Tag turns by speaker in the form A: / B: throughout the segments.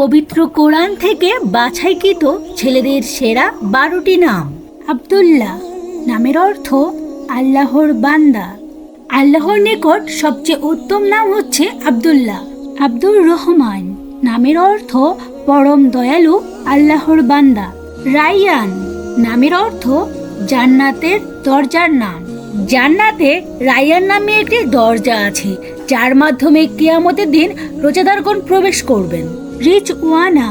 A: পবিত্র কোরআন থেকে বাছাইকৃত ছেলেদের সেরা বারোটি নাম। আব্দুল্লাহ নামের অর্থ আল্লাহর বান্দা। আল্লাহর নিকট সবচেয়ে উত্তম নাম হচ্ছে আবদুল্লাহ। আব্দুর রহমান নামের অর্থ পরম দয়ালু, আল্লাহর বান্দা। রাইয়ান নামের অর্থ জান্নাতের দরজার নাম। জান্নাতে রাইয়ান নামে একটি দরজা আছে, যার মাধ্যমে কিয়ামতের দিন রোজাদারগণ প্রবেশ করবেন। রিচ ওয়ানা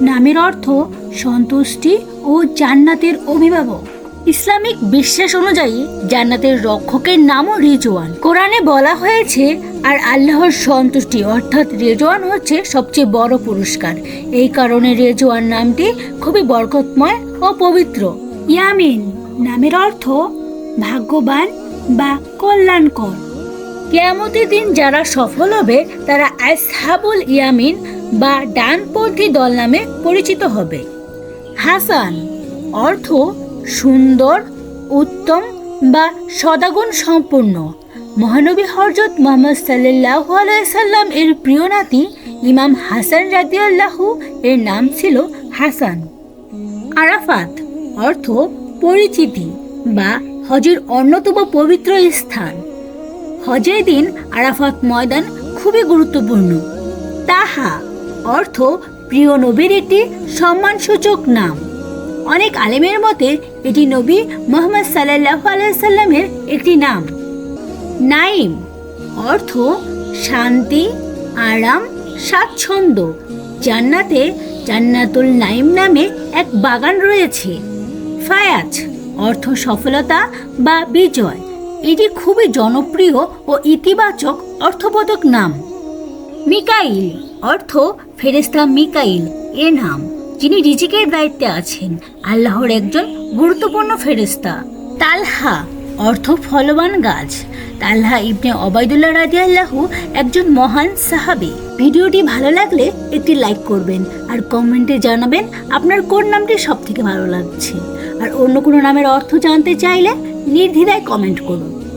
A: নামের অর্থ সন্তুষ্টি ও জান্নাতের অভিভাবক। ইসলামিক বিশ্বাস অনুযায়ী জান্নাতের রক্ষকের নামও রিজওয়ান। কোরআনে বলা হয়েছে, আর আল্লাহর সন্তুষ্টি অর্থাৎ রেজওয়ান হচ্ছে সবচেয়ে বড় পুরস্কার। এই কারণে রেজওয়ান নামটি খুবই বরকতময় ও পবিত্র। ইয়ামিন নামের অর্থ ভাগ্যবান বা কল্যাণকর। কেয়ামতের দিন যারা সফল হবে, তারা আসহাবুল ইয়ামিন বা ডানপন্থী দল নামে পরিচিত হবে। হাসান, অর্থ সুন্দর, উত্তম বা সদাগুণ সম্পূর্ণ। মহানবী হরজত মোহাম্মদ সাল্লাহ আলাইসাল্লাম এর প্রিয় নাতি ইমাম হাসান রাদিয়াল্লাহু এর নাম ছিল হাসান। আরাফাত, অর্থ পরিচিতি বা হজের অন্যতম পবিত্র স্থান। হজের দিন আরাফাত ময়দান খুবই গুরুত্বপূর্ণ। তাহা অর্থ প্রিয় নবীর একটি সম্মানসূচক নাম। অনেক আলেমের মতে এটি নবী মোহাম্মদ সাল্লাহ আলাইসাল্লামের একটি নাম। নাইম অর্থ শান্তি, আরাম, স্বাচ্ছন্দ্য। জান্নাতে জান্নাতুল নাইম নামে এক বাগান রয়েছে। ফায়াজ অর্থ সফলতা বা বিজয়। এটি খুবই জনপ্রিয় ও ইতিবাচক অর্থবোধক নাম। মিকাইল অর্থ ফেরেস্তা মিকাইল এর নাম, যিনি রিজিকের দায়িত্বে আছেন, আল্লাহর একজন গুরুত্বপূর্ণ ফেরেস্তা তালহা, অর্থ ফলবান গাছ। তালহা ইবনে অবায়দুল্লাহ আল্লাহু একজন মহান সাহাবি। ভিডিওটি ভালো লাগলে একটি লাইক করবেন আর কমেন্টে জানাবেন আপনার কোন নামটি সব থেকে ভালো লাগছে। আর অন্য কোনো নামের অর্থ জানতে চাইলে নির্দ্বিধায় কমেন্ট করুন।